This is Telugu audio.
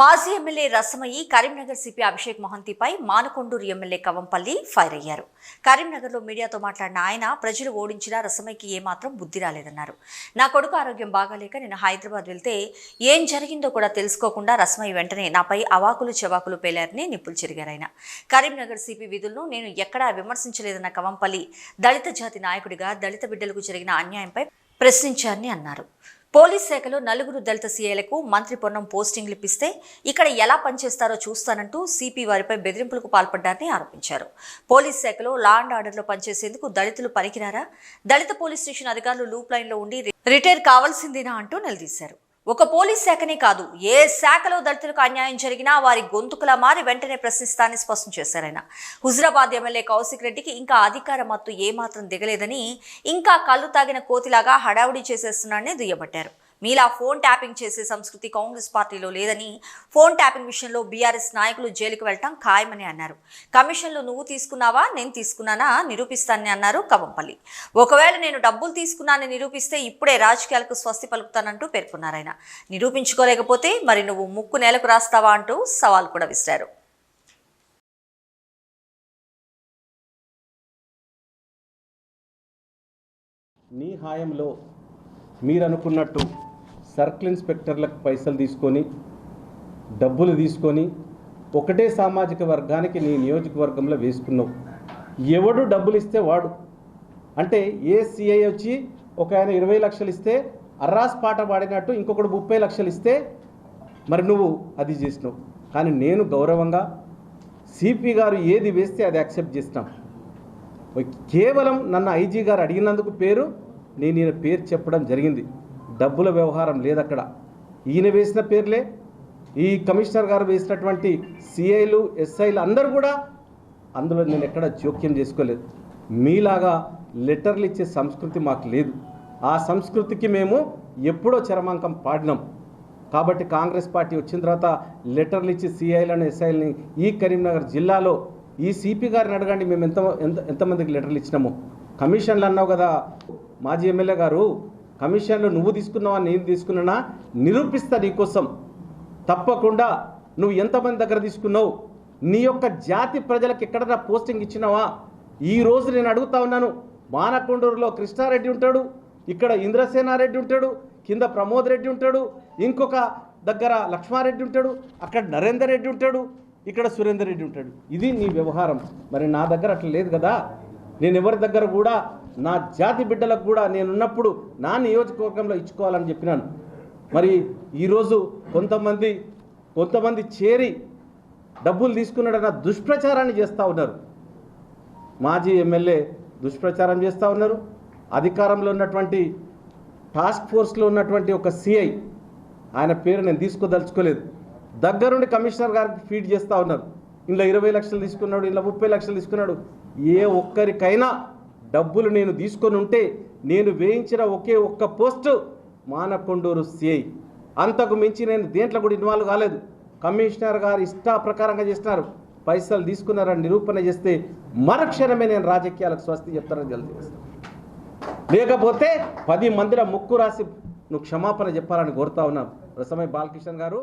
మాజీ ఎమ్మెల్యే రసమయ్యి కరీంనగర్ సిపి అభిషేక్ మహంతిపై మానకొండూరు ఎమ్మెల్యే కవంపల్లి ఫైర్ అయ్యారు. కరీంనగర్లో మీడియాతో మాట్లాడిన ఆయన ప్రజలు ఓడించినా రసమయ్యకి ఏమాత్రం బుద్ధి రాలేదన్నారు. నా కొడుకు ఆరోగ్యం బాగాలేక నేను హైదరాబాద్ వెళ్తే ఏం జరిగిందో కూడా తెలుసుకోకుండా రసమయ్య వెంటనే నాపై అవాకులు చెవాకులు పేలారని నిప్పులు చెరిగారాయన కరీంనగర్ సిపి విధులను నేను ఎక్కడా విమర్శించలేదన్న కవంపల్లి దళిత జాతి నాయకుడిగా దళిత బిడ్డలకు జరిగిన అన్యాయంపై ప్రశ్నించారని అన్నారు. పోలీస్ శాఖలో నలుగురు దళిత సీఐలకు మంత్రి పొన్నం పోస్టింగ్లు ఇప్పిస్తే ఇక్కడ ఎలా పనిచేస్తారో చూస్తానంటూ సిపి వారిపై బెదిరింపులకు పాల్పడ్డారని ఆరోపించారు. పోలీస్ శాఖలో లా అండ్ ఆర్డర్లో పనిచేసేందుకు దళితులు పనికిరారా? దళిత పోలీస్ స్టేషన్ అధికారులు లూప్ లైన్లో ఉండి రిటైర్ కావాల్సిందేనా అంటూ నిలదీశారు. ఒక పోలీస్ శాఖనే కాదు ఏ శాఖలో దళితులకు అన్యాయం జరిగినా వారి గొంతుకులా మారి వెంటనే ప్రశ్నిస్తానని స్పష్టం చేశారు ఆయన. హుజరాబాద్ ఎమ్మెల్యే కౌశిక్ రెడ్డికి ఇంకా అధికార మత్తు ఏమాత్రం దిగలేదని ఇంకా కళ్ళు తాగిన కోతిలాగా హడావుడి చేసేస్తున్నాడని దుయ్యబట్టారు. మీలా ఫోన్ ట్యాపింగ్ చేసే సంస్కృతి కాంగ్రెస్ పార్టీలో లేదని ఫోన్ ట్యాపింగ్ విషయంలో బీఆర్ఎస్ నాయకులు జైలుకు వెళ్ళటం ఖాయమని అన్నారు. కమిషన్లు నువ్వు తీసుకున్నావా నేను తీసుకున్నానా నిరూపిస్తానని అన్నారు కవంపల్లి. ఒకవేళ నేను డబ్బులు తీసుకున్నానని నిరూపిస్తే ఇప్పుడే రాజకీయాలకు స్వస్తి పలుకుతానంటూ పేర్కొన్నారు ఆయన. నిరూపించుకోలేకపోతే మరి నువ్వు ముక్కు నేలకు రాస్తావా అంటూ సవాల్ కూడా విసిరారు. నీ హాయంలో మీరు అనుకున్నట్టు సర్కిల్ ఇన్స్పెక్టర్లకు పైసలు తీసుకొని డబ్బులు తీసుకొని ఒకటే సామాజిక వర్గానికి నీ నియోజకవర్గంలో వేసుకున్నావు. ఎవడు డబ్బులు ఇస్తే వాడు? అంటే ఏ సిఐ వచ్చి ఒక ఆయన ఇరవై లక్షలు ఇస్తే అర్రాస్ పాట పాడినట్టు ఇంకొకడు ముప్పై లక్షలు ఇస్తే మరి నువ్వు అది చేసినావు. కానీ నేను గౌరవంగా సిపి గారు ఏది వేస్తే అది యాక్సెప్ట్ చేసినాం. కేవలం నన్ను ఐజీ గారు అడిగినందుకు పేరు నేను ఈయన పేరు చెప్పడం జరిగింది. డబ్బుల వ్యవహారం లేదు అక్కడ ఈయన వేసిన పేర్లే ఈ కమిషనర్ గారు వేసినటువంటి సిఐలు ఎస్ఐలు అందరూ కూడా అందులో నేను ఎక్కడ జోక్యం చేసుకోలేదు. మీలాగా లెటర్లు ఇచ్చే సంస్కృతి మాకు లేదు. ఆ సంస్కృతికి మేము ఎప్పుడో చరమాంకం పాడినాం. కాబట్టి కాంగ్రెస్ పార్టీ వచ్చిన తర్వాత లెటర్లు ఇచ్చి సిఐలను ఎస్ఐలని ఈ కరీంనగర్ జిల్లాలో ఈ సిపి గారిని అడగండి మేము ఎంత ఎంత ఎంతమందికి లెటర్లు ఇచ్చినాము. కమిషన్లు అన్నావు కదా మాజీ ఎమ్మెల్యే గారు కమిషన్లు నువ్వు తీసుకున్నావా నేను తీసుకున్నానా? నిరూపిస్తా నీకోసం తప్పకుండా నువ్వు ఎంతమంది దగ్గర తీసుకున్నావు? నీ యొక్క జాతి ప్రజలకు ఎక్కడన్నా పోస్టింగ్ ఇచ్చినావా? ఈ రోజు నేను అడుగుతా ఉన్నాను. మానకొండూరులో కృష్ణారెడ్డి ఉంటాడు ఇక్కడ ఇంద్రసేనారెడ్డి ఉంటాడు కింద ప్రమోద్ రెడ్డి ఉంటాడు ఇంకొక దగ్గర లక్ష్మారెడ్డి ఉంటాడు అక్కడ నరేందర్ రెడ్డి ఉంటాడు ఇక్కడ సురేందర్ రెడ్డి ఉంటాడు. ఇది నీ వ్యవహారం. మరి నా దగ్గర అట్లా లేదు కదా? నేను ఎవరి దగ్గర కూడా నా జాతి బిడ్డలకు కూడా నేనున్నప్పుడు నా నియోజకవర్గంలో ఇచ్చుకోవాలని చెప్పినాను. మరి ఈరోజు కొంతమంది కొంతమంది చేరి డబ్బులు తీసుకున్నాడన్న దుష్ప్రచారాన్ని చేస్తూ ఉన్నారు. మాజీ ఎమ్మెల్యే దుష్ప్రచారం చేస్తూ ఉన్నారు. అధికారంలో ఉన్నటువంటి టాస్క్ ఫోర్స్లో ఉన్నటువంటి ఒక సిఐ ఆయన పేరు నేను తీసుకోదలుచుకోలేదు. దగ్గరుండి కమిషనర్ గారికి ఫీడ్ చేస్తూ ఉన్నారు. ఇందులో ఇరవై లక్షలు తీసుకున్నాడు ఇందులో ముప్పై లక్షలు తీసుకున్నాడు. ఏ ఒక్కరికైనా డబ్బులు నేను తీసుకొని ఉంటే నేను వేయించిన ఒకే ఒక్క పోస్టు మానకొండూరు సిఐ. అంతకు మించి నేను దేంట్లో కూడా ఇన్వాల్వ్ కాలేదు. కమిషనర్ గారు ఇష్ట ప్రకారంగా చేస్తున్నారు. పైసలు తీసుకున్నారని నిరూపణ చేస్తే మరుక్షణమే నేను రాజకీయాలకు స్వస్తి చెప్తానని తెలియజేస్తాను లేకపోతే పది మందిల ముక్కు రాసి నువ్వు క్షమాపణ చెప్పాలని కోరుతా ఉన్నాం రసమై బాలకృష్ణ గారు